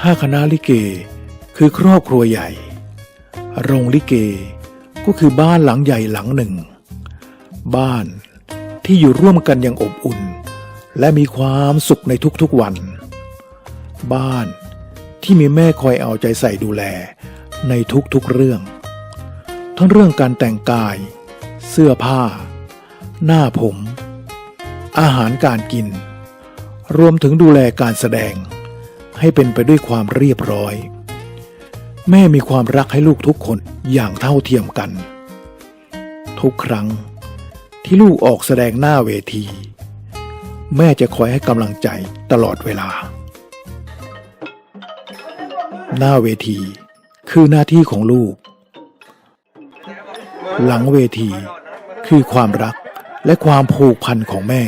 ถ้าคณะลิเกคือครอบครัวใหญ่ โรงลิเกก็คือบ้านหลังใหญ่หลังหนึ่ง บ้านที่อยู่ร่วมกันอย่างอบอุ่น และมีความสุขในทุกๆวัน บ้านที่มีแม่คอยเอาใจใส่ดูแลในทุกๆเรื่อง ทั้งเรื่องการแต่งกาย เสื้อผ้า หน้าผม อาหารการกิน รวมถึงดูแลการแสดง ให้เป็นไปด้วยความเรียบร้อย แม่มีความรักให้ลูกทุกคนอย่างเท่าเทียมกัน ทุกครั้งที่ลูกออกแสดงหน้าเวที แม่จะคอยให้กำลังใจตลอดเวลา หน้าเวทีคือหน้าที่ของลูก หลังเวทีคือความรักและความผูกพันของแม่